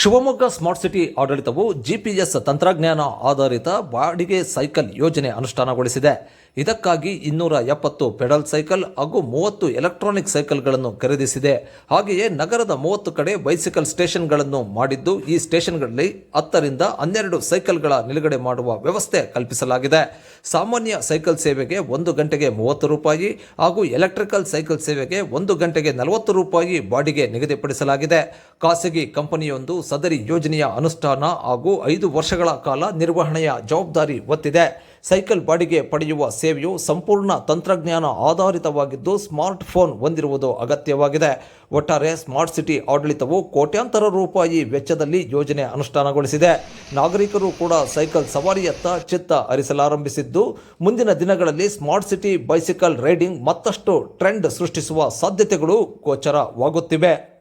Shivamogga smart city ಆಡಳಿತವು GPS ತಂತ್ರಜ್ಞಾನ ಆಧಾರಿತ ಬಾಡಿಗೆ ಸೈಕಲ್ ಯೋಜನೆ ಅನುಷ್ಠಾನಗೊಳಿಸಿದೆ. ಇದಕ್ಕಾಗಿ ಇನ್ನೂರ ಎಪ್ಪತ್ತು ಪೆಡಲ್ ಸೈಕಲ್ ಹಾಗೂ ಮೂವತ್ತು ಎಲೆಕ್ಟ್ರಾನಿಕ್ ಸೈಕಲ್ಗಳನ್ನು ಖರೀದಿಸಿದೆ. ಹಾಗೆಯೇ ನಗರದ ಮೂವತ್ತು ಕಡೆ ಬೈಸಿಕಲ್ ಸ್ಟೇಷನ್ಗಳನ್ನು ಮಾಡಿದ್ದು, ಈ ಸ್ಟೇಷನ್ಗಳಲ್ಲಿ ಹತ್ತರಿಂದ ಹನ್ನೆರಡು ಸೈಕಲ್ಗಳ ನಿಲುಗಡೆ ಮಾಡುವ ವ್ಯವಸ್ಥೆ ಕಲ್ಪಿಸಲಾಗಿದೆ. ಸಾಮಾನ್ಯ ಸೈಕಲ್ ಸೇವೆಗೆ ಒಂದು ಗಂಟೆಗೆ ಮೂವತ್ತು ರೂಪಾಯಿ ಹಾಗೂ ಎಲೆಕ್ಟ್ರಿಕಲ್ ಸೈಕಲ್ ಸೇವೆಗೆ ಒಂದು ಗಂಟೆಗೆ ನಲವತ್ತು ರೂಪಾಯಿ ಬಾಡಿಗೆ ನಿಗದಿಪಡಿಸಲಾಗಿದೆ. ಖಾಸಗಿ ಕಂಪನಿಯೊಂದು ಸದರಿ ಯೋಜನೆಯ ಅನುಷ್ಠಾನ ಹಾಗೂ ಐದು ವರ್ಷಗಳ ಕಾಲ ನಿರ್ವಹಣೆಯ ಜವಾಬ್ದಾರಿ ಹೊತ್ತಿದೆ. ಸೈಕಲ್ ಬಾಡಿಗೆ ಪಡೆಯುವ ಸೇವೆಯು ಸಂಪೂರ್ಣ ತಂತ್ರಜ್ಞಾನ ಆಧಾರಿತವಾಗಿದ್ದು ಸ್ಮಾರ್ಟ್ ಫೋನ್ ಹೊಂದಿರುವುದು ಅಗತ್ಯವಾಗಿದೆ. ಒಟ್ಟಾರೆ ಸ್ಮಾರ್ಟ್ ಸಿಟಿ ಆಡಳಿತವು ಕೋಟ್ಯಾಂತರ ರೂಪಾಯಿ ವೆಚ್ಚದಲ್ಲಿ ಯೋಜನೆ ಅನುಷ್ಠಾನಗೊಳಿಸಿದೆ. ನಾಗರಿಕರು ಕೂಡ ಸೈಕಲ್ ಸವಾರಿಯತ್ತ ಚಿತ್ತ ಹರಿಸಲಾರಂಭಿಸಿದ್ದು, ಮುಂದಿನ ದಿನಗಳಲ್ಲಿ ಸ್ಮಾರ್ಟ್ ಸಿಟಿ ಬೈಸಿಕಲ್ ರೈಡಿಂಗ್ ಮತ್ತಷ್ಟು ಟ್ರೆಂಡ್ ಸೃಷ್ಟಿಸುವ ಸಾಧ್ಯತೆಗಳು ಗೋಚರವಾಗುತ್ತಿವೆ.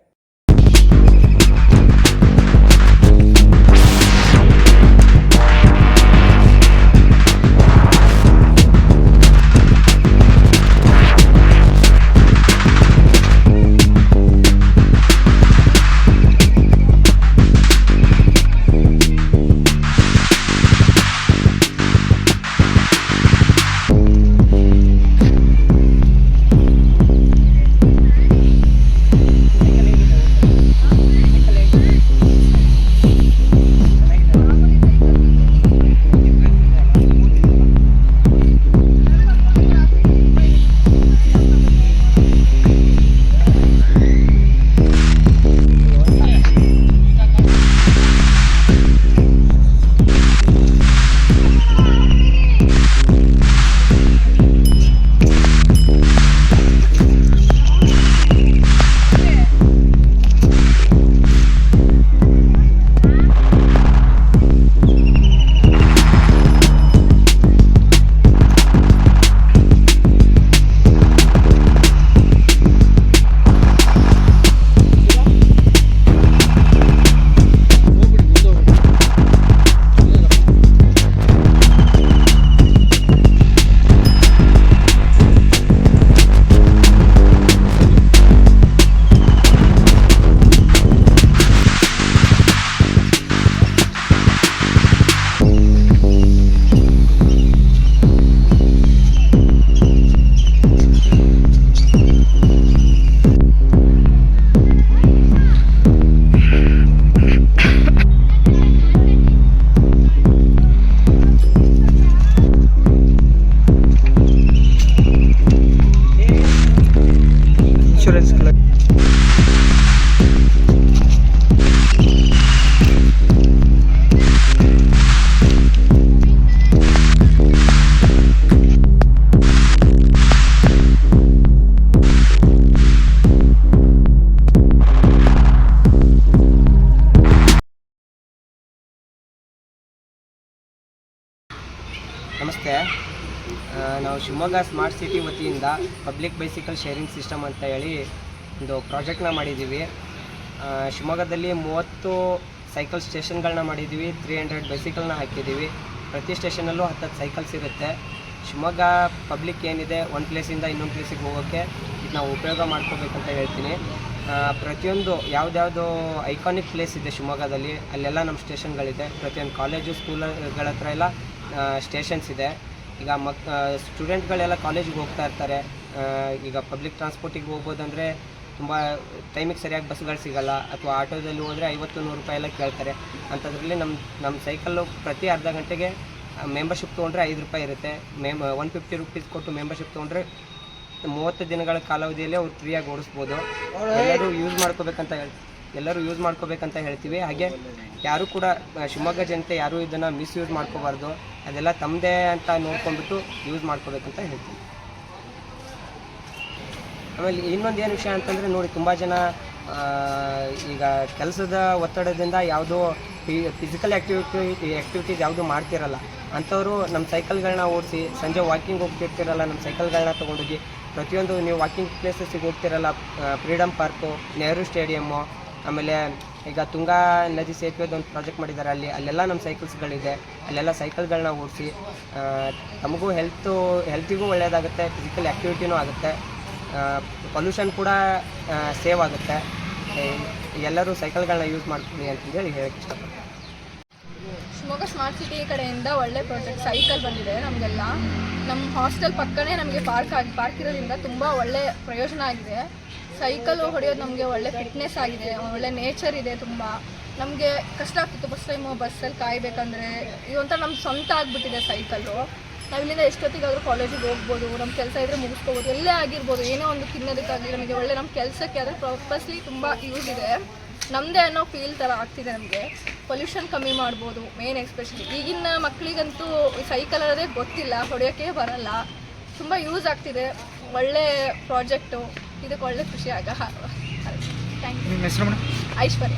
ನಾವು ಶಿವಮೊಗ್ಗ ಸ್ಮಾರ್ಟ್ ಸಿಟಿ ವತಿಯಿಂದ ಪಬ್ಲಿಕ್ ಬೈಸಿಕಲ್ ಶೇರಿಂಗ್ ಸಿಸ್ಟಮ್ ಅಂತ ಹೇಳಿ ಒಂದು ಪ್ರಾಜೆಕ್ಟ್ನ ಮಾಡಿದ್ದೀವಿ. ಶಿವಮೊಗ್ಗದಲ್ಲಿ ಮೂವತ್ತು ಸೈಕಲ್ ಸ್ಟೇಷನ್ಗಳನ್ನ ಮಾಡಿದ್ದೀವಿ. ತ್ರೀ ಹಂಡ್ರೆಡ್ ಬೈಸಿಕಲ್ನ ಹಾಕಿದ್ದೀವಿ. ಪ್ರತಿ ಸ್ಟೇಷನಲ್ಲೂ ಹತ್ತತ್ತು ಸೈಕಲ್ಸ್ ಇರುತ್ತೆ. ಶಿವಮೊಗ್ಗ ಪಬ್ಲಿಕ್ ಏನಿದೆ ಒಂದು ಪ್ಲೇಸಿಂದ ಇನ್ನೊಂದು ಪ್ಲೇಸಿಗೆ ಹೋಗೋಕ್ಕೆ ಇದು ನಾವು ಉಪಯೋಗ ಮಾಡ್ಕೋಬೇಕಂತ ಹೇಳ್ತೀನಿ. ಪ್ರತಿಯೊಂದು ಯಾವುದ್ಯಾವುದು ಐಕಾನಿಕ್ ಪ್ಲೇಸ್ ಇದೆ ಶಿವಮೊಗ್ಗದಲ್ಲಿ, ಅಲ್ಲೆಲ್ಲ ನಮ್ಮ ಸ್ಟೇಷನ್ಗಳಿದೆ. ಪ್ರತಿಯೊಂದು ಕಾಲೇಜು ಸ್ಕೂಲ್ಗಳ ಹತ್ರ ಎಲ್ಲ ಸ್ಟೇಷನ್ಸ್ ಇದೆ. ಈಗ ಮಕ್ ಸ್ಟೂಡೆಂಟ್ಗಳೆಲ್ಲ ಕಾಲೇಜಿಗೆ ಹೋಗ್ತಾ ಇರ್ತಾರೆ. ಈಗ ಪಬ್ಲಿಕ್ ಟ್ರಾನ್ಸ್ಪೋರ್ಟಿಗೆ ಹೋಗ್ಬೋದಂದರೆ ತುಂಬ ಟೈಮಿಗೆ ಸರಿಯಾಗಿ ಬಸ್ಗಳು ಸಿಗಲ್ಲ. ಅಥವಾ ಆಟೋದಲ್ಲಿ ಹೋದರೆ ಐವತ್ತು, ನೂರು ರೂಪಾಯಿ ಎಲ್ಲ ಕೇಳ್ತಾರೆ. ಅಂಥದ್ರಲ್ಲಿ ನಮ್ಮ ನಮ್ಮ ಸೈಕಲ್ಲು ಪ್ರತಿ ಅರ್ಧ ಗಂಟೆಗೆ ಮೆಂಬರ್ಶಿಪ್ ತೊಗೊಂಡ್ರೆ ಐದು ರೂಪಾಯಿ ಇರುತ್ತೆ. ಮೆಮ್ ಒನ್ ಫಿಫ್ಟಿ ರುಪೀಸ್ ಕೊಟ್ಟು ಮೆಂಬರ್ಶಿಪ್ ತೊಗೊಂಡ್ರೆ ಮೂವತ್ತು ದಿನಗಳ ಕಾಲಾವಧಿಯಲ್ಲಿ ಅವ್ರು ಫ್ರೀಯಾಗಿ ಓಡಿಸ್ಬೋದು. ಎಲ್ಲರೂ ಯೂಸ್ ಮಾಡ್ಕೋಬೇಕಂತ ಹೇಳಿ ಎಲ್ಲರೂ ಯೂಸ್ ಮಾಡ್ಕೋಬೇಕಂತ ಹೇಳ್ತೀವಿ. ಹಾಗೆ ಯಾರು ಕೂಡ ಶಿವಮೊಗ್ಗ ಜನತೆ ಯಾರೂ ಇದನ್ನು ಮಿಸ್ಯೂಸ್ ಮಾಡ್ಕೋಬಾರ್ದು. ಅದೆಲ್ಲ ತಮ್ಮದೇ ಅಂತ ನೋಡ್ಕೊಂಡ್ಬಿಟ್ಟು ಯೂಸ್ ಮಾಡ್ಕೋಬೇಕಂತ ಹೇಳ್ತೀವಿ. ಆಮೇಲೆ ಇನ್ನೊಂದು ಏನು ವಿಷಯ ಅಂತಂದರೆ ನೋಡಿ, ತುಂಬ ಜನ ಈಗ ಕೆಲಸದ ಒತ್ತಡದಿಂದ ಯಾವುದೋ ಫಿಸಿಕಲ್ ಆ್ಯಕ್ಟಿವಿಟಿ ಆ್ಯಕ್ಟಿವಿಟೀಸ್ ಯಾವುದೂ ಮಾಡ್ತಿರಲ್ಲ. ಅಂಥವರು ನಮ್ಮ ಸೈಕಲ್ಗಳನ್ನ ಓಡಿಸಿ, ಸಂಜೆ ವಾಕಿಂಗ್ ಹೋಗ್ತಿರ್ತಿರಲ್ಲ ನಮ್ಮ ಸೈಕಲ್ಗಳನ್ನ ತೊಗೊಂಡೋಗಿ, ಪ್ರತಿಯೊಂದು ನೀವು ವಾಕಿಂಗ್ ಪ್ಲೇಸಸ್ಸಿಗೆ ಹೋಗ್ತಿರಲ್ಲ ಫ್ರೀಡಮ್ ಪಾರ್ಕು ನೆಹರು ಸ್ಟೇಡಿಯಮ್ಮು ಆಮೇಲೆ ಈಗ ತುಂಗಾ ನದಿ ಸೇತುವೆದು ಒಂದು ಪ್ರಾಜೆಕ್ಟ್ ಮಾಡಿದ್ದಾರೆ. ಅಲ್ಲಿ, ಅಲ್ಲೆಲ್ಲ ನಮ್ಮ ಸೈಕಲ್ಸ್ಗಳಿದೆ ಅಲ್ಲೆಲ್ಲ ಸೈಕಲ್ಗಳನ್ನ ಓಡಿಸಿ ನಮಗೂ ಹೆಲ್ತು ಹೆಲ್ತಿಗೂ ಒಳ್ಳೆಯದಾಗುತ್ತೆ ಫಿಸಿಕಲ್ ಆ್ಯಕ್ಟಿವಿಟಿನೂ ಆಗುತ್ತೆ. ಪೊಲ್ಯೂಷನ್ ಕೂಡ ಸೇವ್ ಆಗುತ್ತೆ. ಎಲ್ಲರೂ ಸೈಕಲ್ಗಳನ್ನ ಯೂಸ್ ಮಾಡ್ಕೊಳ್ಳಿ ಅಂತಂದೇಳಿ ಹೇಳಕ್ಕೆ ಇಷ್ಟಪಡ್ತೀನಿ. ಶಿವಮೊಗ್ಗ ಸ್ಮಾರ್ಟ್ ಸಿಟಿ ಕಡೆಯಿಂದ ಒಳ್ಳೆ ಪ್ರಾಜೆಕ್ಟ್ ಸೈಕಲ್ ಬಂದಿದೆ ನಮಗೆಲ್ಲ. ನಮ್ಮ ಹಾಸ್ಟೆಲ್ ಪಕ್ಕನೇ ನಮಗೆ ಪಾರ್ಕ್ ಆಗಿ ಪಾರ್ಕ್ ಇರೋದ್ರಿಂದ ತುಂಬ ಒಳ್ಳೆ ಪ್ರಯೋಜನ ಆಗಿದೆ. ಸೈಕಲ್ ಹೊಡೆಯೋದು ನಮಗೆ ಒಳ್ಳೆ ಫಿಟ್ನೆಸ್ ಆಗಿದೆ, ಒಳ್ಳೆ ನೇಚರ್ ಇದೆ ತುಂಬ. ನಮಗೆ ಕಷ್ಟ ಆಗ್ತಿತ್ತು ಬಸ್ ಟೈಮು ಬಸ್ಸಲ್ಲಿ ಕಾಯಬೇಕಂದ್ರೆ ಇದೊಂಥರ ನಮ್ಮ ಸ್ವಂತ ಆಗಿಬಿಟ್ಟಿದೆ ಸೈಕಲ್ಲು ನಾವು ಇಲ್ಲಿಂದ ಎಷ್ಟೊತ್ತಿಗಾದರೂ ಕಾಲೇಜಿಗೆ ಹೋಗ್ಬೋದು ನಮ್ಮ ಕೆಲಸ ಇದ್ದರೆ ಮುಗಿಸ್ಕೋಬೋದು, ಎಲ್ಲೇ ಆಗಿರ್ಬೋದು, ಏನೋ ಒಂದು ತಿನ್ನೋದಕ್ಕಾಗಲಿ ನಮಗೆ ಒಳ್ಳೆ ನಮ್ಮ ಕೆಲಸಕ್ಕೆ ಆದರೆ ಪರ್ಪಸ್ಲಿ ತುಂಬ ಯೂಸ್ ಇದೆ. ನಮ್ಮದೇ ಅನ್ನೋ ಫೀಲ್ ಥರ ಆಗ್ತಿದೆ ನಮಗೆ. ಪೊಲ್ಯೂಷನ್ ಕಮ್ಮಿ ಮಾಡ್ಬೋದು ಮೇನ್ ಎಕ್ಸ್ಪೆಷಲಿ ಈಗಿನ ಮಕ್ಕಳಿಗಂತೂ ಸೈಕಲ್ ಅನ್ನೋದೇ ಗೊತ್ತಿಲ್ಲ ಹೊಡೆಯೋಕ್ಕೆ ಬರಲ್ಲ. ತುಂಬ ಯೂಸ್ ಆಗ್ತಿದೆ, ಒಳ್ಳೆ ಪ್ರಾಜೆಕ್ಟು ಇದಕ್ಕೆ ಒಳ್ಳೆ ಖುಷಿ ಆಗ. ಥ್ಯಾಂಕ್ ಯು ನಿಮ್ಮ ಹೆಸರು ಮೇಡಮ್? ಐಶ್ವರ್ಯ.